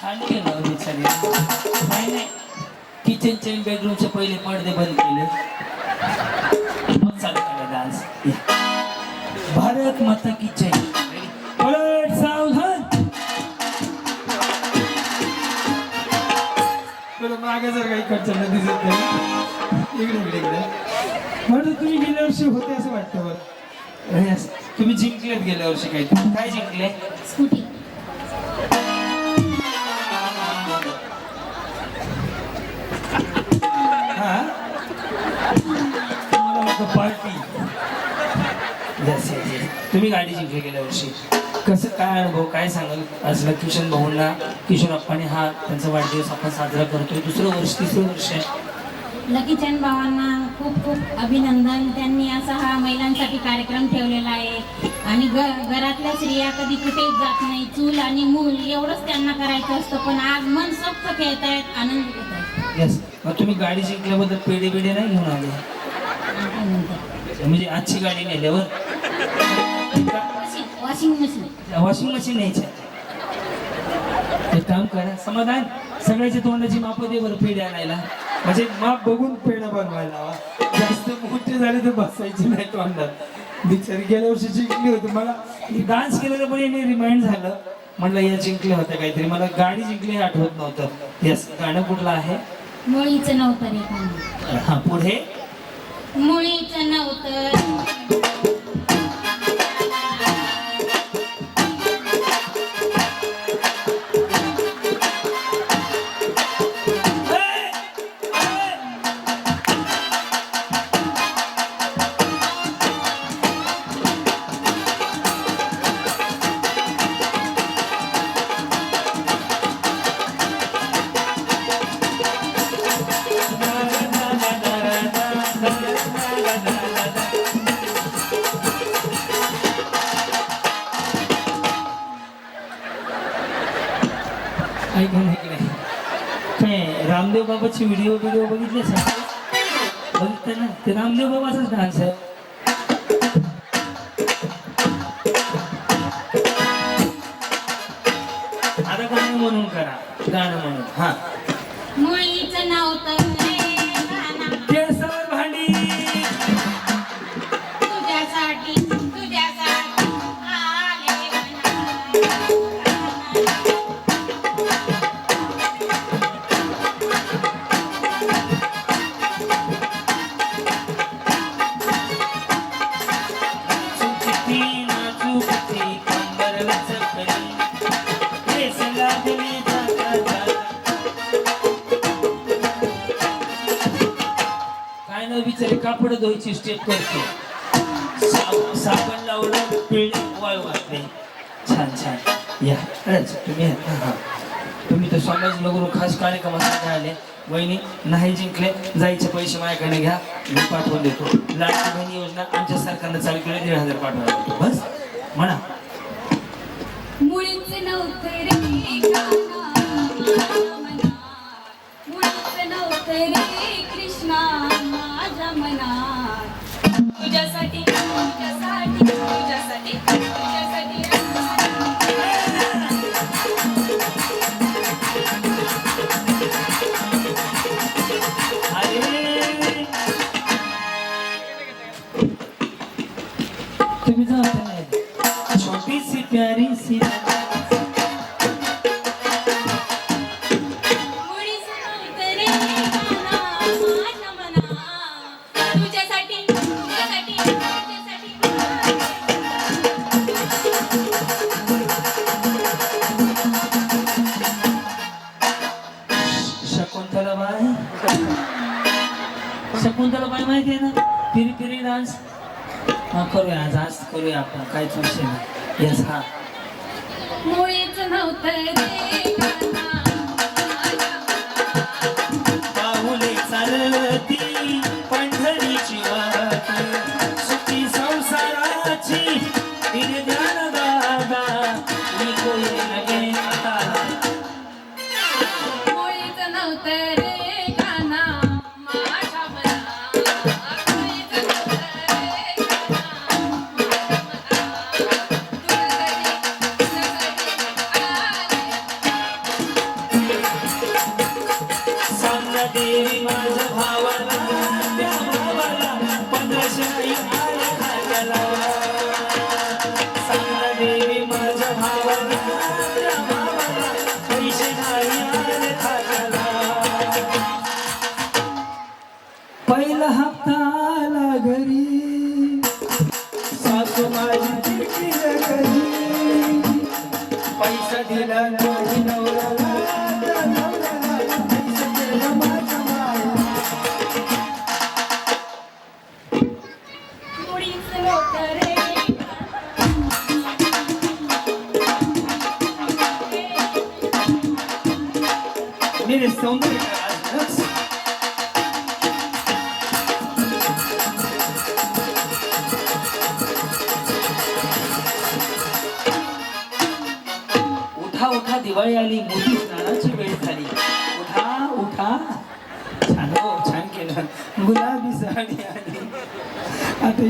छान केलं हो नाही नाही. किचनचे बेडरूमचे पहिले पडदे बंद केले. काय जिंकले? स्कूटी. हा? पार्टी. तुम्ही गाडी जिंकली गेल्या वर्षी. कसं काय अनुभव? काय सांगाल? असलं किशन भाऊंना किशोर अप्पाने हा त्यांचा वाढदिवस आपण साजरा करतोय. दुसरं वर्ष तिसरं वर्ष. आहे लकीचंद भावांना खूप खूप अभिनंदन. त्यांनी असा हा महिलांसाठी कार्यक्रम ठेवलेला आहे. आणि घ घरातल्या स्त्रिया कधी कुठेच जात नाही. चूल आणि मूल एवढंच त्यांना करायचं असतं. पण आज मन सोक्त खेळतायत आनंद घेत आहेत. येस मग तुम्ही गाडी जिंकल्याबद्दल पेढे बिडे नाही घेऊन आले? म्हणजे आजची गाडी नेल्यावर? Washing machine. वॉशिंग मशीन न्यायची एक काम करा समाधान. सगळ्याच्या तोंडाची माप दे बरं पेढे आणायला. म्हणजे माप बघून पेढा बनवायला. जास्त मोठे झाले तर बसायचे नाही तोंडात बिचारी गेल्या वर्षी जिंकली होती. मला डान्स केलेलं पण याने रिमाइंड झालं. म्हणलं या जिंकल्या होत्या काहीतरी. मला गाडी जिंकली आठवत नव्हतं. येस गाणं कुठलं आहे? मुळीचं नव्हतं हा पुढे? मुळीचं नव्हतं. बाबाचे व्हिडिओ व्हिडिओ बघितले सर. बघितले ना ते रामदेव बाबाचाच डान्स आहे. आता गाणं म्हणून करा. गाणं म्हणून. हा. मुळीचं नाव तर कापड धुवायची स्टेप करतो. साबण लावलं पिळले वाळू घातले. छान छान. या. तुम्ही हा तुम्ही तर स्वामीजी नगरून खास कार्यक्रमासाठी आले वहिनी नाही जिंकले जायचे पैसे माझ्याकडे घ्या. मी पाठवून देतो. लाडकी बहिणी योजना आमच्या सरकारनं चालू केली दीड हजार पाठवा बस. म्हणा. मुळीच नव्हतं रे कृष्णा माझ्या मनात. तुझ्यासाठी तुझ्यासाठी तुझ्यासाठी तुझ्यासाठी. आपण काहीच विषय नाही येस हा मुळीच नव्हतं. पाहुले चालती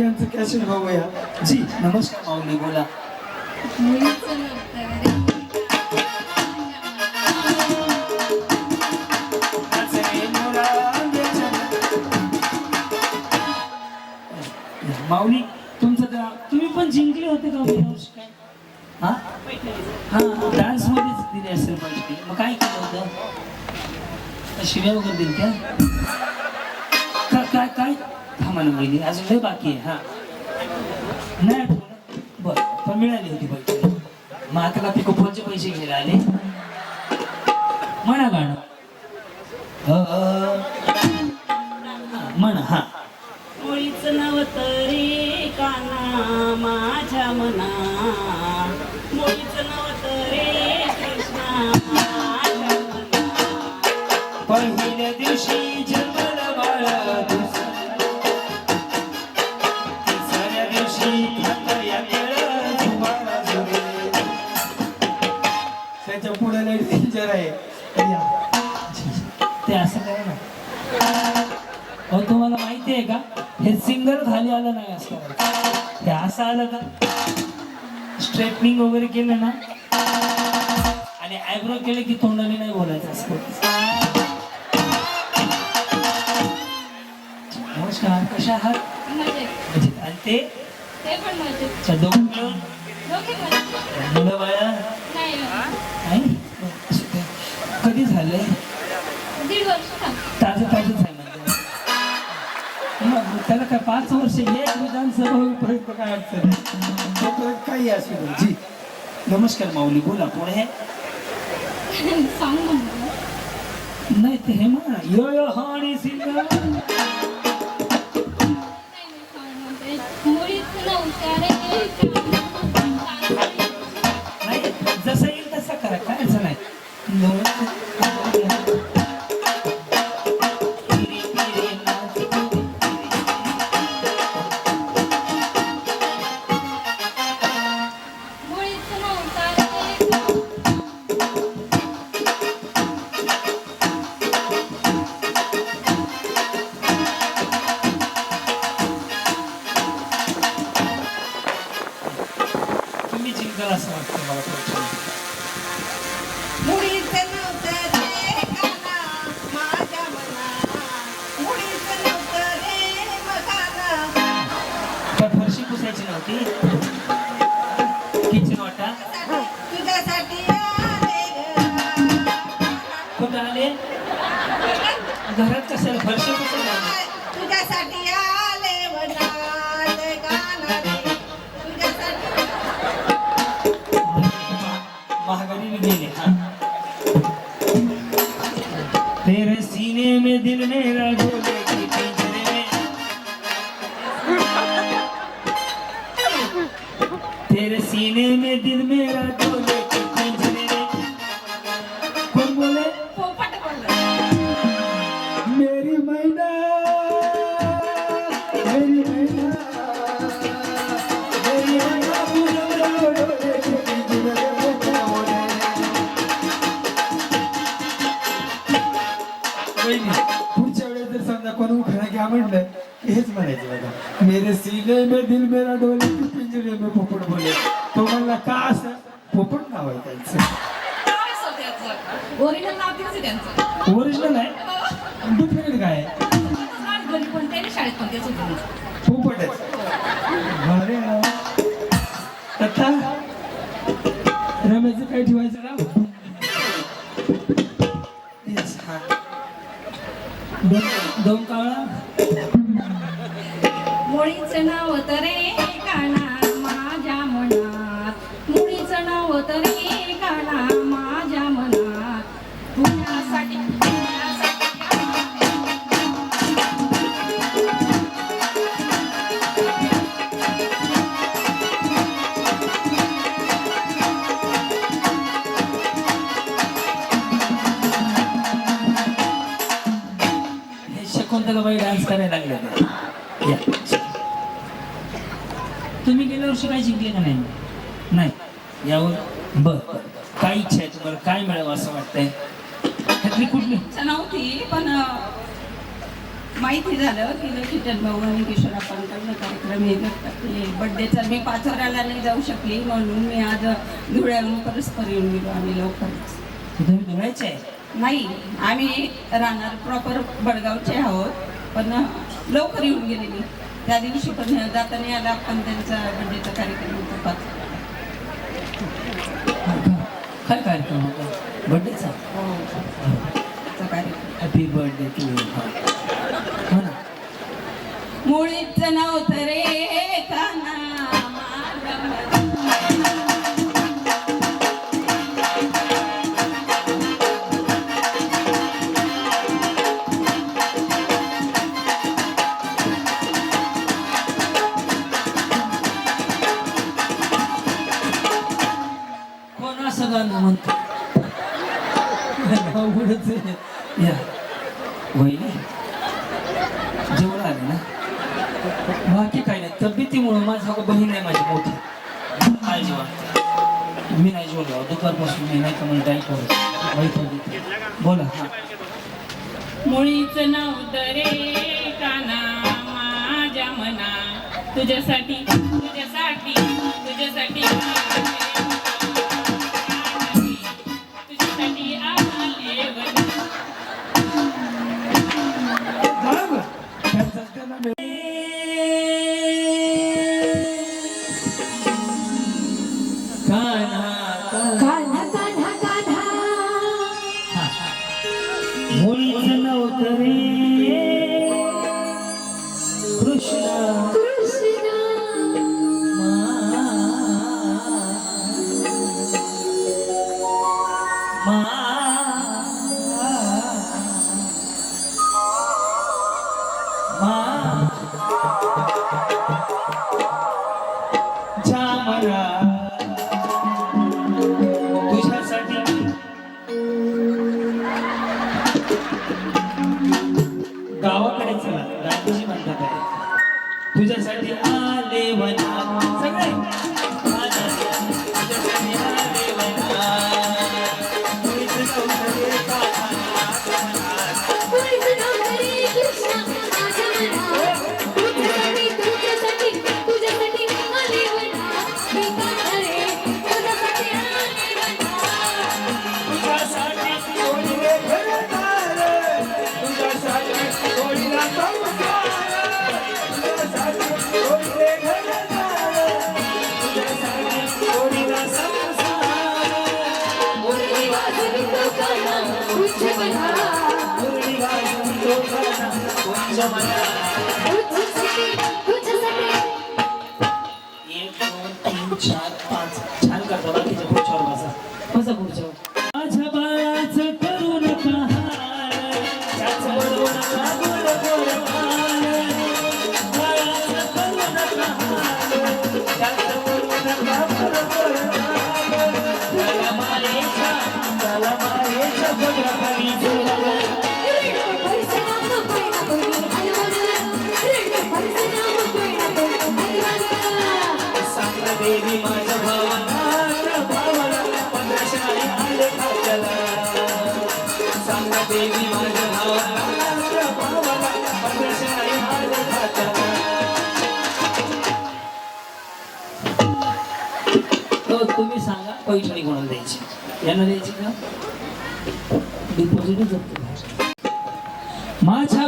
यांचं कॅशेट बघूया जी नमस्कार माऊली बोला. माऊली तुमचं त्या तुम्ही पण जिंकले होते का काय? हा? हा डान्स मध्येच दिले असेल पाहिजे मग काय केलं होतं? शिव्या वगैरे दिल त्या काय? काय थांबा ना अजून लय बाकी आहे हा. नाही आठवलं बरं पण मिळाली होती पैसे मग आता का पिको पैसे घ्यायला आले. म्हणा गाणं. म्हणा हा. मुळीच नव्हतं रे काना माझ्या मना ते असं करा ना अहो तुम्हाला माहिती आहे का? हे सिंगल खाली आलं नाही असं. करायचं. हे असं आलं का? स्ट्रेटनिंग वगैरे केलं ना? आणि आयब्रो केले की तोंडाने नाही बोलायचं असं. नमस्कार कशा आहात. आणि ते? मिळून? मुलं बाळा? नाही ते. कधी झालंय? पाच वर्ष एक विधानसभा होईपर्यंत काय अडचण. काही असू दे. जी. नमस्कार माऊली बोला कोण आहे? सांग म्हणलं नाही ते हे म्हणा यो यो हाणी सांग मुळीच नव्हतं रे महागडी भी गेले हाँ तेरे सीने में दिल मेरा म्हणलं हेच म्हणायचं बघा मेरे सीने में दिल मेरा डोले की पिंजरे में पोपट बोले. तो म्हणला का असं? पोपट नाव आहे त्यांचं. ओरिजिनल नाव तेच आहे त्यांचं. ओरिजिनल आहे? डुप्लिकेट काय शाळेत पण तेच पोपट आहे. अरे. आता रमेशचं काय ठेवायचं नाव? दोन दोन कावळा मुळीचं नाव तरे रे. हे शकुंतलाबाई डान्स करायला लागले. तुम्ही गेल्या वर्षी काय जिंकले का नाही? नाही. यावर? बर. काय इच्छा आहे तुम्हाला? काय मिळावं असं वाटतंय? ह्यातली कुठली? नव्हती पण माहिती झालं की किशन भाऊ आणि किशोरापांकडनं कार्यक्रम हे करतात. हे बड्डेचा मी पाचोऱ्याला नाही जाऊ शकली म्हणून मी आज धुळ्याहून परस्पर येऊन गेलो आम्ही लवकरच. तुम्ही धुळायचे आहे? नाही आम्ही राहणार प्रॉपर बडगावचे आहोत पण लवकर येऊन गेलेली. त्या दिवशी पण जाताना आला पण त्यांचा बड्डेचा कार्यक्रम होता काय कार्यक्रम होता? बर्थडेचा चा? कार्यक्रम. हॅपी बर्थडे टू हो मुळीच नव्हतं रे काना. अवघडच या. वहिनी जेवण आले ना बाकी काही नाही. तब्येतीमुळं माझा हा बहीण आहे माझी मोठी. काळजी वाटते. मी नाही जेवलो. दुपारपासून मी नाही तर मला डाईट होत. बोला. हा. मुळीच नव्हतं रे काना माझ्या मना तुझ्यासाठी तुझ्यासाठी आले वना सगळे? तुझ्यासाठी Oh my God. तो तुम्ही सांगा पैठणी कोणाला द्यायची? यांना द्यायची का? डिपॉझिट माझ्या